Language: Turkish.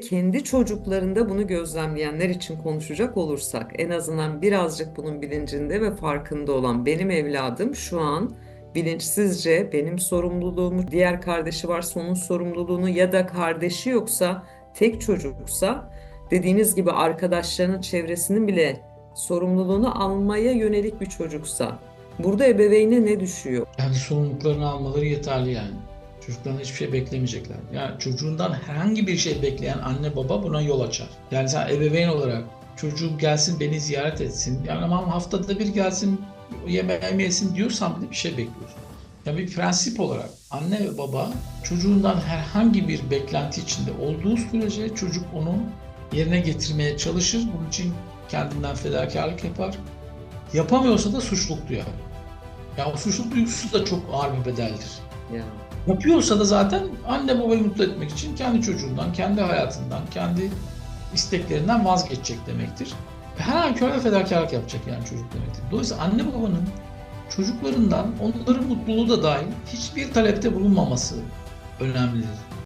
kendi çocuklarında bunu gözlemleyenler için konuşacak olursak en azından birazcık bunun bilincinde ve farkında olan benim evladım şu an bilinçsizce benim sorumluluğumu, diğer kardeşi varsa onun sorumluluğunu ya da kardeşi yoksa tek çocuksa dediğiniz gibi arkadaşlarının çevresinin bile sorumluluğunu almaya yönelik bir çocuksa burada ebeveyne ne düşüyor? Kendi sorumluluklarını almaları yeterli yani. Çocuklardan hiçbir şey beklemeyecekler. Yani çocuğundan herhangi bir şey bekleyen anne baba buna yol açar. Yani sen ebeveyn olarak çocuğum gelsin beni ziyaret etsin. Yani aman haftada bir gelsin yemeğimi yesin diyorsan bir şey bekliyorsun. Yani bir prensip olarak anne ve baba çocuğundan herhangi bir beklenti içinde olduğu sürece çocuk onu yerine getirmeye çalışır. Bunun için kendinden fedakarlık yapar. Yapamıyorsa da suçluluk duyar. Ya o suçluluk duygusu da çok ağır bir bedeldir. Ya. Yapıyorsa da zaten anne babayı mutlu etmek için kendi çocuğundan, kendi hayatından, kendi isteklerinden vazgeçecek demektir. Her halükarda fedakarlık yapacak yani çocuk demektir. Dolayısıyla anne babanın çocuklarından onların mutluluğu da dahil hiçbir talepte bulunmaması önemlidir.